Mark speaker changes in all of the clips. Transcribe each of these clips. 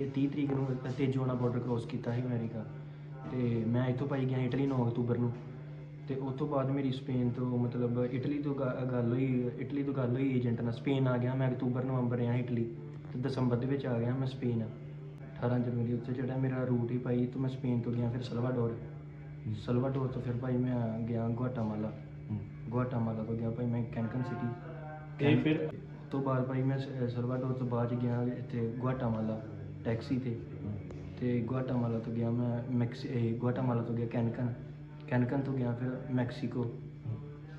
Speaker 1: ਇਹ 30 ਤਰੀਕ ਨੂੰ ਤੇਜੋਨਾ ਬਾਰਡਰ ਕ੍ਰੋਸ ਕੀਤਾ ਸੀ ਅਮਰੀਕਾ। ਤੇ ਮੈਂ ਇੱਥੋਂ ਭਾਈ ਗਿਆ ਇਟਲੀ 9 ਅਕਤੂਬਰ ਨੂੰ। ਤੇ ਉਸ ਤੋਂ ਬਾਅਦ ਮੇਰੀ ਸਪੇਨ ਤੋਂ ਮਤਲਬ ਇਟਲੀ ਤੋਂ ਗ- ਗੱਲ ਹੋਈ ਇਟਲੀ ਤੋਂ ਗੱਲ ਹੋਈ ਏਜੰਟ ਨਾਲ। ਸਪੇਨ ਆ ਗਿਆ ਮੈਂ ਅਕਤੂਬਰ ਨਵੰਬਰ ਰਿਹਾ ਇਟਲੀ। ਤੇ ਦਸੰਬਰ ਦੇ ਵਿੱਚ ਆ ਗਿਆ ਮੈਂ ਸਪੇਨ। 18 ਜਨਵਰੀ ਉੱਤੇ ਜਿਹੜਾ ਮੇਰਾ ਰੂਟ ਹੀ ਭਾਈ ਤੋਂ ਮੈਂ ਸਪੇਨ ਤੋਂ ਗਿਆ ਫਿਰ ਸਲਵਾਡੋਰ। ਸਲਵਾਡੋਰ ਤੋਂ ਫਿਰ ਭਾਈ ਮੈਂ ਗਿਆ ਗੁਆਟਾਮਾਲਾ। ਗੁਆਟਾਮਾਲਾ ਤੋਂ ਗਿਆ ਭਾਈ ਮੈਂ ਕੈਨਕਨ ਸਿਟੀ।
Speaker 2: ਤੇ ਫਿਰ?
Speaker 1: ਤੋਂ ਬਾਅਦ ਭਾਈ ਮੈਂ ਸ- ਸਲਵਾਡੋਰ ਤੋਂ ਬਾਅਦ 'ਚ ਗਿਆ ਇੱਥੇ ਗੁਆਟਾਮਾਲਾ। ਟੈਕਸੀ ਤੇ। ਤੇ ਗੁਆਟਾਮਾਲਾ ਤੋਂ ਗਿਆ ਮੈਂ ਮੈਕਸੀ ਇਹ ਗੁਆਟਾਮਾਲਾ ਤੋਂ ਗਿਆ ਕੈਨਕਨ। ਕੈਨਕਨ ਤੋਂ ਗਿਆ ਫਿਰ ਮੈਕਸੀਕੋ।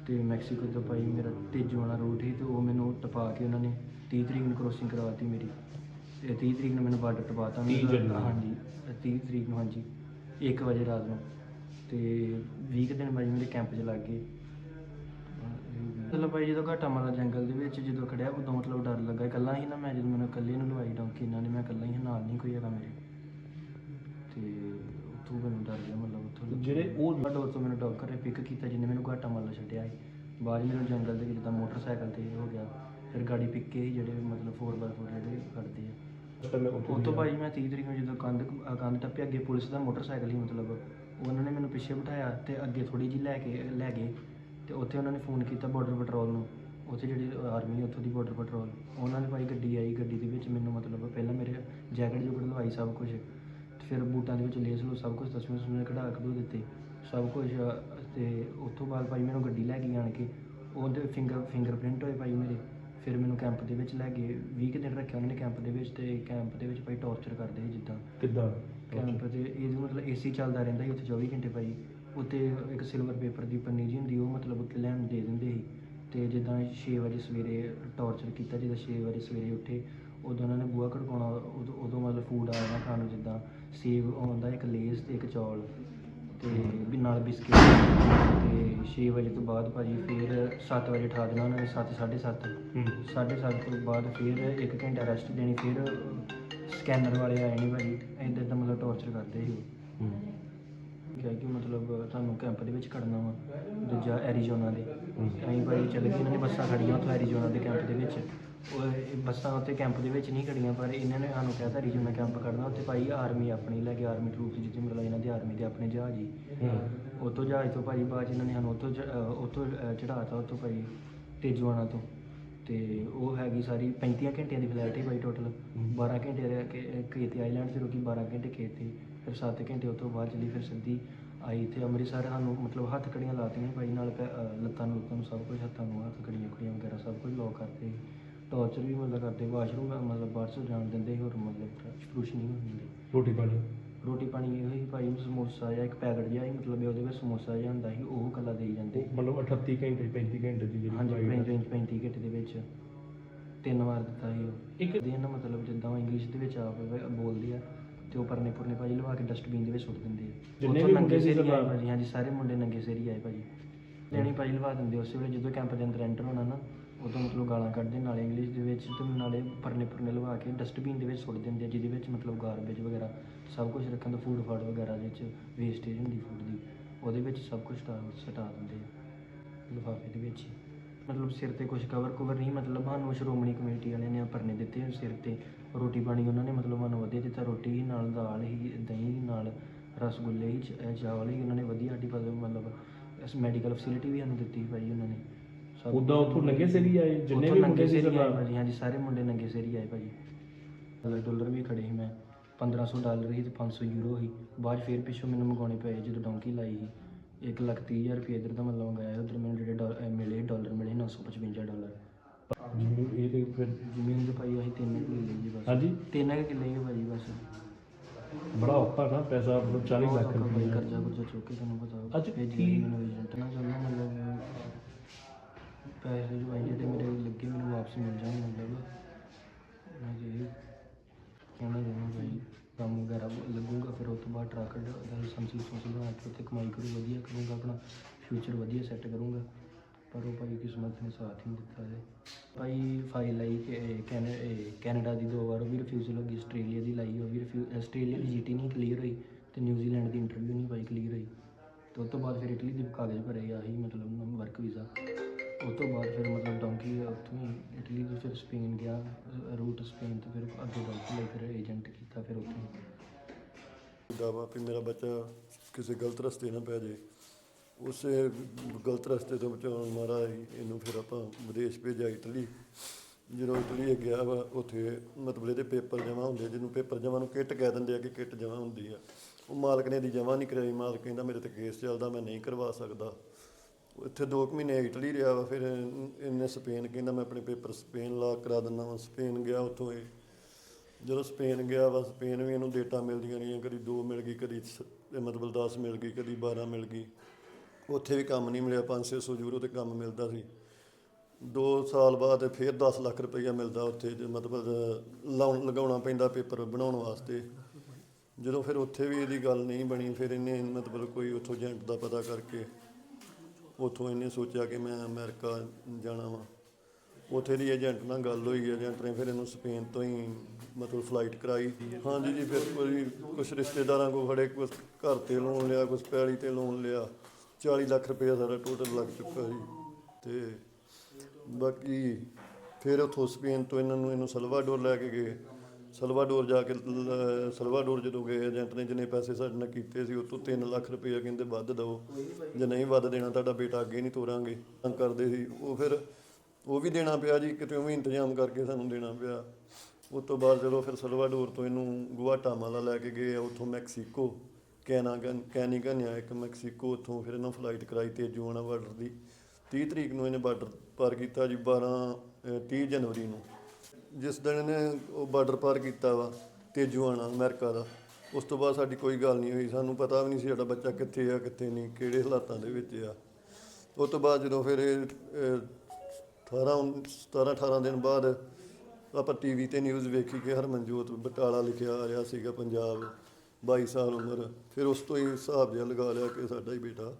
Speaker 1: ਤੇ ਮੈਕਸੀਕੋ ਤੋਂ ਭਾਈ ਮੇਰਾ ਤੇਜੋ ਵਾਲਾ ਰੂਟ ਸੀ ਤੇ ਉਹ ਮੈਨੂੰ ਟਪਾ ਕੇ ਉਹਨਾਂ ਨੇ 30 ਤਰੀਕ ਨੂੰ ਕ੍ਰੋਸਿੰਗ ਕਰਵਾਤੀ ਮੇਰੀ। ਤੇ 30 ਤਰੀਕ ਨੂੰ ਮੈਨੂੰ ਬਾਰਡਰ ਟਪਾਤਾ।
Speaker 2: 30 ਜਨਵਰੀ।
Speaker 1: ਹਾਂਜੀ 30 ਤਰੀਕ ਨੂੰ ਹਾਂਜੀ। 1 ਵਜੇ ਰਾਤ ਨੂੰ। ਤੇ 20 ਕੁ ਦਿਨ ਭਾਈ ਮੇਰੇ ਕੈਂਪ 'ਚ ਲੱਗ ਗਏ। ਮਤਲਬ ਭਾਈ ਜਦੋਂ ਘਾਟਾ ਮਾਲਾ ਜੰਗਲ ਦੇ ਵਿੱਚ ਜਦੋਂ ਖੜਿਆ ਉਦੋਂ ਮਤਲਬ ਡਰ ਲੱਗਾ ਇਕੱਲਾ ਹੀ ਨਾ ਮੈਂ ਜਦੋਂ ਮੈਨੂੰ ਇਕੱਲੇ ਨੂੰ ਲਵਾਈ ਡੌਂਕੀ ਇਹਨਾਂ ਨੇ ਮੈਂ ਇਕੱਲਾ ਹੀ ਨਾਲ ਨਹੀਂ ਕੋਈ ਹੈਗਾ ਮੇਰੇ। ਤੇ ਉੱਥੋਂ ਮੈਨੂੰ ਡਰ ਗਿਆ ਮਤਲਬ ਉੱਥੋਂ
Speaker 2: ਜਿਹੜੇ ਉਹ
Speaker 1: ਡੋਰ ਤੋਂ ਮੈਨੂੰ ਡੌਕਰ ਨੇ ਪਿਕ ਕੀਤਾ ਜਿਹਨੇ ਮੈਨੂੰ ਘਾਟਾ ਮਾਲਾ ਛੱਡਿਆ ਸੀ। ਬਾਅਦ 'ਚ ਮੈਨੂੰ ਜੰਗਲ ਦੇ ਵਿੱਚ ਤਾਂ ਮੋਟਰਸਾਈਕਲ ਤੇ ਹੋ ਗਿਆ। ਫਿਰ ਗਾੜੀ ਪਿੱਕੇ ਸੀ ਜਿਹੜੇ ਮਤਲਬ 4x4 ਜਿਹੜੇ ਕਰਦੇ ਆ।
Speaker 2: ਤਾਂ ਮੈਂ ਉੱਥੋਂ
Speaker 1: ਉਹ ਤੋਂ ਭਾਈ ਮੈਂ 30 ਤਰੀਕ ਨੂੰ ਜਦੋਂ ਕੰਧ ਅ, ਕੰਧ ਟੱਪਿਆ ਅੱਗੇ ਪੁਲਿਸ ਦਾ ਮੋਟਰਸਾਈਕਲ ਹੀ ਮਤਲਬ। ਉਹਨਾਂ ਨੇ ਮੈਨੂੰ ਪਿੱਛੇ ਬਿਠਾਇਆ ਤੇ ਅੱਗੇ ਥੋੜੀ ਜਿਹੀ ਲੈ ਕੇ ਲੈ ਗਏ। ਤੇ ਉੱਥੇ ਉਹਨਾਂ ਨੇ ਫੋਨ ਕੀਤਾ ਬਾਰਡਰ ਪੈਟਰੋਲ ਨੂੰ ਉੱਥੇ ਜਿਹੜੀ ਆਰਮੀ ਉੱਥੋਂ ਦੀ ਬਾਰਡਰ ਪੈਟਰੋਲ ਉਹਨਾਂ ਨੇ ਭਾਈ ਗੱਡੀ ਆਈ ਗੱਡੀ ਦੇ ਵਿੱਚ ਮੈਨੂੰ ਮਤਲਬ ਪਹਿਲਾਂ ਮੇਰੇ ਜੈਕਟ ਜੁਕਟ ਲਵਾਈ ਸਭ ਕੁਝ ਫਿਰ ਬੂਟਾਂ ਦੇ ਵਿੱਚ ਲੇਸ ਲੋ ਸਭ ਕੁਝ ਦਸਵੇਂ ਦਸਵੇਂ ਕਢਾ ਕਢੂ ਦਿੱਤੇ ਸਭ ਕੁਝ ਤੇ ਉੱਥੋਂ ਬਾਅਦ ਭਾਈ ਮੈਨੂੰ ਗੱਡੀ ਲੈ ਗਈ ਆਣ ਕੇ ਉਹਦੇ ਫਿੰਗਰ ਫਿੰਗਰਪ੍ਰਿੰਟ ਹੋਏ ਭਾਈ ਮੇਰੇ ਫਿਰ ਮੈਨੂੰ ਕੈਂਪ ਦੇ ਵਿੱਚ ਲੈ ਗਏ 20 ਕੁ ਦਿਨ ਰੱਖਿਆ ਉਹਨਾਂ ਨੇ ਕੈਂਪ ਦੇ ਵਿੱਚ ਤੇ ਕੈਂਪ ਦੇ ਵਿੱਚ ਭਾਈ ਟੌਰਚਰ ਕਰਦੇ ਸੀ ਜਿੱਦਾਂ।
Speaker 2: ਕਿੱਦਾਂ?
Speaker 1: ਕੈਂਪ ਤੇ ਇਹ ਮਤਲਬ ਏਸੀ ਚੱਲਦਾ ਰਹਿੰਦਾ ਸੀ ਉੱਥੇ 24 ਘੰਟੇ ਭਾਈ। ਉੱਤੇ ਇੱਕ ਸਿਲਵਰ ਪੇਪਰ ਦੀ ਪੰਨੀ ਜੀ ਹੁੰਦੀ ਉਹ ਮਤਲਬ ਉੱਤੇ ਲੈਣ ਦੇ ਦਿੰਦੇ ਸੀ। ਤੇ ਜਿੱਦਾਂ 6 ਵਜੇ ਸਵੇਰੇ ਟੌਰਚਰ ਕੀਤਾ ਜਿੱਦਾਂ 6 ਵਜੇ ਸਵੇਰੇ ਉੱਠੇ ਉਦੋਂ ਉਹਨਾਂ ਨੇ ਬੂਹਾ ਖੜਕਾਉਣਾ ਉਦੋਂ ਉਦੋਂ ਮਤਲਬ ਫੂਡ ਆ ਜਾਣਾ ਖਾਣ ਨੂੰ ਜਿੱਦਾਂ ਸੇਬ ਆਉਂਦਾ ਇੱਕ ਲੇਸ ਤੇ ਇੱਕ ਚੌਲ ਤੇ ਵੀ ਨਾਲ ਬਿਸਕਿਟ ਤੇ 6 ਵਜੇ ਤੋਂ ਬਾਅਦ ਭਾਜੀ ਫਿਰ 7 ਵਜੇ ਉਠਾ ਦੇਣਾ ਉਹਨਾਂ ਨੇ 7 7:30
Speaker 2: ਹੂੰ।
Speaker 1: ਸਾਢੇ ਸੱਤ ਤੋਂ ਬਾਅਦ ਫਿਰ ਇੱਕ ਘੰਟਾ ਰੈਸਟ ਦੇਣੀ ਫਿਰ ਸਕੈਨਰ ਵਾਲੇ ਆਏ ਨਹੀਂ ਭਾਜੀ ਇੱਦਾਂ ਦਾ ਮਤਲਬ ਟੌਰਚਰ ਕਰਦੇ ਸੀ ਉਹ। ਕਿਹਾ ਕਿ ਮਤਲਬ ਤੁਹਾਨੂੰ ਕੈਂਪ ਦੇ ਵਿੱਚ ਖੜਨਾ ਵਾ ਦੂਜਾ ਐਰੀਜ਼ੋਨਾ ਦੇ। ਅਸੀਂ ਭਾਈ ਚੱਲ ਗਏ ਇਹਨਾਂ ਨੇ ਬੱਸਾਂ ਖੜੀਆਂ ਉੱਥੋਂ ਐਰੀਜ਼ੋਨਾ ਦੇ ਕੈਂਪ ਦੇ ਵਿੱਚ। ਉਹ ਇਹ ਬੱਸਾਂ ਉੱਥੇ ਕੈਂਪ ਦੇ ਵਿੱਚ ਨਹੀਂ ਖੜੀਆਂ ਪਰ ਇਹਨਾਂ ਨੇ ਸਾਨੂੰ ਕਹਿਤਾ ਐਰੀਜ਼ੋਨਾ ਕੈਂਪ ਖੜਨਾ ਉੱਥੇ ਭਾਈ ਆਰਮੀ ਆਪਣੀ ਲੈ ਕੇ ਆਰਮੀ ਟਰੂਪ ਜਿੱਥੇ ਮਤਲਬ ਇਹਨਾਂ ਦੀ ਆਰਮੀ ਦੇ ਆਪਣੇ ਜਹਾਜ਼ ਹੀ। ਉੱਥੋਂ ਜਹਾਜ਼ ਤੋਂ ਭਾਜੀ ਬਾਅਦ 'ਚ ਇਹਨਾਂ ਨੇ ਸਾਨੂੰ ਉੱਥੋਂ ਅਹ ਉੱਥੋਂ ਚੜਾਤਾ ਉੱਥੋਂ ਭਾਈ ਤੇਜਵਾਨਾ ਤੋਂ। ਤੇ ਉਹ ਹੈਗੀ ਸਾਰੀ 35 ਘੰਟਿਆਂ ਦੀ ਫਲਾਈਟ ਹੈ ਭਾਈ ਟੋਟਲ 12 ਘੰਟੇ ਰਹਿ ਕੇ ਖੇਤੀ ਆਈਲੈਂਡ 'ਚ ਰੁਕੀ 12 ਘੰਟੇ ਖੇਤੀ ਫਿਰ 7 ਘੰਟੇ ਉੱਥੋਂ ਬਾਅਦ ਚਲੀ ਫਿਰ ਸਿੱਧੀ ਆਈ ਇੱਥੇ ਅੰਮ੍ਰਿਤਸਰ ਸਾਨੂੰ ਮਤਲਬ ਹੱਥ ਕੜੀਆਂ ਲਾਤੀਆਂ ਭਾਈ ਨਾਲ ਪੈ- ਅਹ ਲੱਤਾਂ ਨੂੰ ਲੁੱਤਾਂ ਨੂੰ ਸਭ ਕੁਝ ਹੱਥਾਂ ਨੂੰ ਹੱਥ ਕੜੀਆਂ ਕੁੜੀਆਂ ਵਗੈਰਾ ਸਭ ਕੁਝ ਲੋਕ ਕਰਦੇ ਟੌਰਚਰ ਵੀ ਮਤਲਬ ਕਰਦੇ ਵਾਸ਼ਰੂਮ ਮਤਲਬ ਬਾਹਰ ਤੋਂ ਜਾਣ ਦਿੰਦੇ ਹੋਰ ਮਤਲਬ ਸ਼ੁਰੂਸ਼ ਨਹੀਂ ਹੋਣ ਦਿੰਦੇ
Speaker 2: ਰੋਟੀ ਪਾਣੀ?
Speaker 1: ਰੋਟੀ ਪਾਣੀ ਇਹੋ ਹੀ ਭਾਈ ਸਮੋਸਾ ਜਾਂ ਇੱਕ ਪੈਕਟ ਜਿਹਾ ਸੀ ਮਤਲਬ ਉਹਦੇ ਵਿੱਚ ਸਮੋਸਾ ਜਿਹਾ ਹੁੰਦਾ ਸੀ ਉਹ ਕੱਲਾ ਦੇਈ ਜਾਂਦੇ।
Speaker 2: ਮਤਲਬ 38 ਘੰਟੇ 35 ਘੰਟੇ ਦੀ ਜਿਹੜੀ
Speaker 1: ਹਾਂਜੀ
Speaker 2: flight ਆ।
Speaker 1: 35 35 ਘੰਟੇ ਦੇ ਵਿੱਚ ਤਿੰਨ ਵਾਰ ਦਿੱਤਾ ਸੀ ਉਹ।
Speaker 2: ਇੱਕ
Speaker 1: ਦੇ ਨਾ ਮਤਲਬ ਜਿੱਦਾਂ ਉਹ ਇੰਗਲਿਸ਼ ਦੇ ਵਿੱਚ ਆਪ ਬੋਲਦੇ ਆ। ਤੇ ਉਹ ਪਰਨੇ ਪੁਰਨੇ ਭਾਜੀ ਲਵਾ ਕੇ ਡਸਟਬਿਨ ਦੇ ਵਿੱਚ ਸੁੱਟ ਦਿੰਦੇ ਆ।
Speaker 2: ਜਿੰਨੇ
Speaker 1: ਉੱਥੋਂ
Speaker 2: ਵੀ
Speaker 1: ਨੰਗੇ
Speaker 2: ਮੁੰਡੇ ਸੀ
Speaker 1: ਸਿਰ ਆਏ
Speaker 2: ਸਰਦਾਰ?
Speaker 1: ਭਾਜੀ ਹਾਂਜੀ ਸਾਰੇ ਮੁੰਡੇ ਨੰਗੇ ਸਿਰ ਹੀ ਆਏ ਭਾਜੀ। ਲੈਣੀ ਭਾਜੀ ਲਵਾ ਦਿੰਦੇ ਉਸੇ ਵੇਲੇ ਜਦੋਂ ਕੈਂਪ ਦੇ ਅੰਦਰ ਐਂਟਰ ਹੋਣਾ ਨਾ ਉਦੋਂ ਮਤਲਬ ਗਾਲਾਂ ਕੱਢਦੇ ਨਾਲੇ ਇੰਗਲਿਸ਼ ਦੇ ਵਿੱਚ ਤੇ ਨਾਲੇ ਪਰਨੇ ਪੁਰਨੇ ਲਵਾ ਕੇ ਡਸਟਬਿਨ ਦੇ ਵਿੱਚ ਸੁੱਟ ਦਿੰਦੇ ਆ ਜਿਹਦੇ ਵਿੱਚ ਮਤਲਬ ਗਾਰਬੇਜ ਵਗੈਰਾ ਸਭ ਕੁਝ ਰੱਖਣ ਦਾ ਫੂਡ ਫਾਡ ਵਗੈਰਾ ਵਿੱਚ ਵੇਸਟੇਜ ਹੁੰਦੀ ਫੂਡ ਦੀ ਉਹਦੇ ਵਿੱਚ ਸਭ ਕੁਝ ਸਟਾ ਸਟਾ ਦਿੰਦੇ ਆ। ਲਿਫਾਫੇ ਦੇ ਵਿੱਚ ਹੀ। ਮਤਲਬ ਸਿਰ ਤੇ ਕੁਝ ਕਵਰ ਕਵਰ ਨਹੀਂ ਮਤਲਬ ਸਾਨੂੰ ਸ਼੍ਰੋਮਣੀ ਕਮੇਟੀ ਵਾਲਿਆਂ ਨੇ ਪਰਨੇ ਦਿੱਤੇ ਸਿਰ ਤੇ। ਰੋਟੀ ਪਾਣੀ ਉਹਨਾਂ ਨੇ ਮਤਲਬ ਸਾਨੂੰ ਵਧੀਆ ਦਿੱਤਾ ਰੋਟੀ ਹੀ ਨਾਲ ਦਾਲ ਹੀ ਦਹੀਂ ਹੀ ਨਾਲ ਰਸਗੁੱਲੇ ਹੀ ਚ- ਚਾਵਲ ਹੀ ਉਹਨਾਂ ਨੇ ਵਧੀਆ ਸਾਡੀ ਮਤਲਬ ਮਤਲਬ ਮੈਡੀਕਲ ਫੈਸਿਲਿਟੀ ਵੀ ਸਾਨੂੰ ਦਿੱਤੀ ਭਾਈ ਉਹਨਾਂ ਨੇ। ਸਭ
Speaker 2: ਉਦਾਂ ਉੱਥੋਂ ਨੰਗੇ ਸਿਰ ਹੀ ਆਏ ਜਿੰਨੇ
Speaker 1: ਉੱਥੋਂ
Speaker 2: ਵੀ
Speaker 1: ਨੰਗੇ
Speaker 2: ਮੁੰਡੇ ਸੀ
Speaker 1: ਸਿਰ ਹੀ ਆਏ
Speaker 2: ਸਰਦਾਰ।
Speaker 1: ਭਾਜੀ ਹਾਂਜੀ ਸਾਰੇ ਮੁੰਡੇ ਨੰਗੇ ਸਿਰ ਹੀ ਆਏ ਭਾਜੀ। ਡਾਲਰ ਡਾਲਰ ਵੀ ਖੜੇ ਸੀ ਮੈਂ 1500 ਡਾਲਰ ਸੀ ਤੇ 500 ਯੂਰੋ ਸੀ। ਬਾਅਦ 'ਚ ਫਿਰ ਪਿੱਛੋਂ ਮੈਨੂੰ ਮੰਗਾਉਣੇ ਪਏ ਜਦੋਂ ਡੌਂਕੀ ਲਾਈ ਸੀ। ਇੱਕ ਲੱਖ ਤੀਹ ਹਜ਼ਾਰ ਰੁਪਏ ਇਧਰ ਦਾ ਮਤਲਬ ਮੰਗਾਇਆ ਉਧਰ ਮੈਨੂੰ ਜਿਹੜੇ ਡਾਲ- ਅਹ ਮਿਲੇ ਡਾਲਰ ਮਿਲੇ 955 ਡਾਲਰ।
Speaker 2: ਜਿਹਨੂੰ ਇਹ ਤੇ ਫਿਰ
Speaker 1: ਜ਼ਮੀਨ ਦੇ ਭਾਈ ਅਸੀਂ ਤਿੰਨ ਕੁ ਜੀ ਬਸ
Speaker 2: ਹਾਂਜੀ?
Speaker 1: ਤਿੰਨ ਕੁ ਕਿੱਲੇ ਹੀ ਭਾਜੀ ਬਸ?
Speaker 2: ਬੜਾ ਔਖਾ ਨਾ ਪੈਸਾ ਮਤਲਬ 40 ਲੱਖ ਰੁਪਏ
Speaker 1: ਕਰਜ਼ਾ ਕੁਰਜ਼ਾ ਚੁੱਕ ਕੇ ਤੁਹਾਨੂੰ ਪਤਾ
Speaker 2: ਅੱਜ ਕੀ-
Speaker 1: ਮੈਨੂੰ ਏਜੰਟ ਨਾਲ ਚੱਲਣਾ ਮਤਲਬ ਪੈਸੇ ਜੋ ਭਾਈ ਜਿਹੜੇ ਮੇਰੇ ਲੱਗੇ ਮੈਨੂੰ ਵਾਪਸ ਮਿਲ ਜਾਣ ਮਤਲਬ। ਮੈਂ ਜੀ ਕਹਿਣਾ ਚਾਹੁੰਦਾ ਭਾਈ ਕੰਮ ਵਗੈਰਾ ਲੱਗੂਗਾ ਫਿਰ ਉਸ ਤੋਂ ਬਾਅਦ ਟਰੱਕ ਦਾ ਲਾਇਸੈਂਸ ਲਾਇਸੈਂਸ ਬਣਾ ਕੇ ਉੱਥੇ ਕਮਾਈ ਕਰੂ ਵਧੀਆ ਕਰੂੰਗਾ ਆਪਣਾ ਫਿਊਚਰ ਵਧੀਆ ਸੈੱਟ ਕਰੂੰਗਾ। ਪਰ ਉਹ ਭਾਈ ਕਿਸਮਤ ਨੇ ਸਾਥ ਨਹੀਂ ਦਿੱਤਾ ਜੇ। ਭਾਈ ਫਾਈਲ ਆਈ ਕੈਨੇਡਾ ਦੀ ਦੋ ਵਾਰ, ਉਹ ਵੀ ਰਿਫਿਊਜ਼ਲ ਹੋ ਗਈ ਆਸਟ੍ਰੇਲੀਆ ਦੀ ਲਾਈ, ਉਹ ਵੀ ਰਿਫਿਊ ਆਸਟ੍ਰੇਲੀਆ ਦੀ ਜੀਟੀ ਨਹੀਂ ਕਲੀਅਰ ਹੋਈ ਤੇ ਨਿਊਜ਼ੀਲੈਂਡ ਦੀ ਇੰਟਰਵਿਊ ਨਹੀਂ ਭਾਈ ਕਲੀਅਰ ਹੋਈ। ਤੇ ਉਸ ਤੋਂ ਬਾਅਦ ਫਿਰ ਇਟਲੀ ਦੇ ਕਾਗਜ਼ ਭਰੇ, ਆਹੀ ਮਤਲਬ ਵਰਕ ਵੀਜ਼ਾ ਉਸ ਤੋਂ ਬਾਅਦ ਫਿਰ ਮਤਲਬ ਡੌਂਕੀ ਉੱਥੋਂ ਹੀ ਇਟਲੀ ਤੋਂ ਫਿਰ ਸਪੇਨ ਗਿਆ ਰੂਟ ਸਪੇਨ 'ਤੇ ਫਿਰ ਅੱਗੇ ਡੌਂਕੀ ਲਈ ਫਿਰ ਏਜੰਟ ਕੀਤਾ ਫਿਰ ਉੱਥੇ।
Speaker 3: ਦਾ ਵਾ ਵੀ ਮੇਰਾ ਬੱਚਾ ਕਿਸੇ ਗਲਤ ਰਸਤੇ ਨਾ ਪੈ ਜੇ ਉਸੇ ਗਲਤ ਰਸਤੇ ਤੋਂ ਬਚਾਉਣ ਮਹਾਰਾਜ ਇਹਨੂੰ ਫਿਰ ਆਪਾਂ ਵਿਦੇਸ਼ ਭੇਜਿਆ ਇਟਲੀ। ਜਦੋਂ ਇਟਲੀ ਗਿਆ ਵਾ, ਉੱਥੇ ਮਤਲਬ ਇਹਦੇ ਪੇਪਰ ਜਮ੍ਹਾਂ ਹੁੰਦੇ ਜਿਹਨੂੰ ਪੇਪਰ ਜਮ੍ਹਾਂ ਨੂੰ ਕਿੱਟ ਕਹਿ ਦਿੰਦੇ ਆ ਕਿ ਕਿੱਟ ਜਮ੍ਹਾਂ ਹੁੰਦੀ ਆ। ਉਹ ਮਾਲਕ ਨੇ ਦੀ ਜਮ੍ਹਾਂ ਨਹੀਂ ਕਰਾਈ, ਮਾਲਕ ਕਹਿੰਦਾ ਮੇਰੇ ਤੇ ਕੇਸ ਚੱਲਦਾ, ਮੈਂ ਨਹੀਂ ਕਰਵਾ ਸਕਦਾ। ਇੱਥੇ 2 ਮਹੀਨੇ ਇਟਲੀ ਰਿਹਾ ਵਾ, ਫਿਰ ਇਹਨੇ ਸਪੇਨ ਕਹਿੰਦਾ ਮੈਂ ਆਪਣੇ ਪੇਪਰ ਸਪੇਨ ਲਾ ਕਰਾ ਦਿੰਦਾ ਵਾ। ਸਪੇਨ ਗਿਆ ਉੱਥੋਂ ਇਹ। ਜਦੋਂ ਸਪੇਨ ਗਿਆ ਵਾ, ਸਪੇਨ ਵੀ ਇਹਨੂੰ ਡੇਟਾ ਮਿਲਦੀਆਂ ਰਹੀਆਂ, ਕਦੀ 2 ਮਿਲ ਗਈ, ਕਦੀ ਸ- ਮਤਲਬ 10 ਮਿਲ ਗਈ, ਕਦੀ 12 ਮਿਲ ਗਈ। ਉੱਥੇ ਵੀ ਕੰਮ ਨਹੀਂ ਮਿਲਿਆ 500 ਯੂਰੋ ਤੇ ਕੰਮ ਮਿਲਦਾ ਸੀ। 2 ਸਾਲ ਬਾਅਦ ਫਿਰ 10 ਲੱਖ ਰੁਪਈਆ ਮਿਲਦਾ ਉੱਥੇ ਜੇ ਮਤਲਬ ਲਾਉਣ, ਲਗਾਉਣਾ ਪੈਂਦਾ ਪੇਪਰ ਬਣਾਉਣ ਵਾਸਤੇ। ਜਦੋਂ ਫਿਰ ਉੱਥੇ ਵੀ ਇਹਦੀ ਗੱਲ ਨਹੀਂ ਬਣੀ, ਫਿਰ ਇਹਨੇ ਮਤਲਬ ਕੋਈ ਉੱਥੋਂ ਏਜੰਟ ਦਾ ਪਤਾ ਕਰਕੇ ਉੱਥੋਂ ਇਹਨੇ ਸੋਚਿਆ ਕਿ ਮੈਂ ਅਮਰੀਕਾ ਜਾਣਾ ਵਾ। ਉੱਥੇ ਦੀ ਏਜੰਟ ਨਾਲ ਗੱਲ ਹੋਈ, ਏਜੰਟ ਨੇ ਫਿਰ ਇਹਨੂੰ ਸਪੇਨ ਤੋਂ ਹੀ ਮਤਲਬ ਫਲਾਈਟ ਕਰਾਈ। ਹਾਂਜੀ ਜੀ, ਫਿਰ ਕੋਈ ਕੁਝ ਰਿਸ਼ਤੇਦਾਰਾਂ ਕੋਲ ਖੜੇ ਕੁਝ ਘਰ ਤੇ ਲੋਨ ਲਿਆ ਕੁਝ ਪੈਲੀ ਤੇ ਲੋਨ ਲਿਆ। 40 ਲੱਖ ਰੁਪਏ ਸਾਡਾ ਟੋਟਲ ਲੱਗ ਚੁੱਕਾ ਜੀ ਤੇ ਬਾਕੀ ਫਿਰ ਉੱਥੋਂ ਸਪੇਨ ਤੋਂ ਇਹਨਾਂ ਨੂੰ ਇਹਨੂੰ ਸਲਵਾਡੋਰ ਲੈ ਕੇ ਗਏ। ਸਲਵਾਡੋਰ ਜਾ ਕੇ ਲ- ਸਲਵਾਡੋਰ ਜਦੋਂ ਗਏ, ਏਜੰਟ ਨੇ ਜਿੰਨੇ ਪੈਸੇ ਸਾਡੇ ਨਾਲ ਕੀਤੇ ਸੀ, ਉਹ ਤੋਂ 3 ਲੱਖ ਰੁਪਏ ਕਹਿੰਦੇ ਵੱਧ ਦਿਓ। ਜੇ ਨਹੀਂ ਵੱਧ ਦੇਣਾ ਤੁਹਾਡਾ ਬੇਟਾ ਅੱਗੇ ਨਹੀਂ ਤੋਰਾਂਗੇ। ਤਾਂ ਕਰਦੇ ਸੀ। ਉਹ ਫਿਰ, ਉਹ ਵੀ ਦੇਣਾ ਪਿਆ ਜੀ, ਕਿਤੇ ਉਹ ਵੀ ਇੰਤਜ਼ਾਮ ਕਰਕੇ ਸਾਨੂੰ ਦੇਣਾ ਪਿਆ। ਉਸ ਤੋਂ ਬਾਅਦ ਜਦੋਂ ਫਿਰ ਸਲਵਾਡੋਰ ਤੋਂ ਇਹਨੂੰ ਗੁਆਟਾਮਾਲਾ ਲੈ ਕੇ ਗਏ ਆ, ਉੱਥੋਂ ਮੈਕਸੀਕੋ। ਕੈਨਾ ਕੈਨੀਗਨ ਆ ਇੱਕ ਮੈਕਸੀਕੋ ਉੱਥੋਂ ਫਿਰ ਇਹਨਾਂ ਫਲਾਈਟ ਕਰਾਈ ਤੇ ਜੂਆਨਾ ਬਾਰਡਰ ਦੀ। 30 ਤਰੀਕ ਨੂੰ ਇਹਨੇ ਬਾਰਡਰ ਪਾਰ ਕੀਤਾ ਜੀ 12 ਅਹ 30 ਜਨਵਰੀ ਨੂੰ। ਜਿਸ ਦਿਨ ਇਹਨੇ ਉਹ ਬਾਰਡਰ ਪਾਰ ਕੀਤਾ ਵਾ ਤੇਜੂਆਣਾ ਅਮਰੀਕਾ ਦਾ। ਉਸ ਤੋਂ ਬਾਅਦ ਸਾਡੀ ਕੋਈ ਗੱਲ ਨਹੀਂ ਹੋਈ ਸਾਨੂੰ ਪਤਾ ਵੀ ਨਹੀਂ ਸੀ ਸਾਡਾ ਬੱਚਾ ਕਿੱਥੇ ਆ ਕਿੱਥੇ ਨਹੀਂ ਕਿਹੜੇ ਹਾਲਾਤਾਂ ਦੇ ਵਿੱਚ ਆ। ਉਸ ਤੋਂ ਬਾਅਦ ਜਦੋਂ ਫਿਰ ਇਹ ਅਹ, 18 17 18 ਦਿਨ ਬਾਅਦ ਆਪਾਂ ਟੀਵੀ ਤੇ ਨਿਊਜ਼ ਵੇਖੀ ਕਿ ਹਰਮਨਜੋਤ ਬਟਾਲਾ ਲਿਖਿਆ ਆ ਰਿਹਾ ਸੀਗਾ ਪੰਜਾਬ। 22 ਸਾਲ ਉਮਰ, ਫਿਰ ਉਸ ਤੋਂ ਹੀ ਹਿਸਾਬ ਜਿਹਾ ਲਗਾ ਲਿਆ ਕਿ ਸਾਡਾ ਹੀ ਬੇਟਾ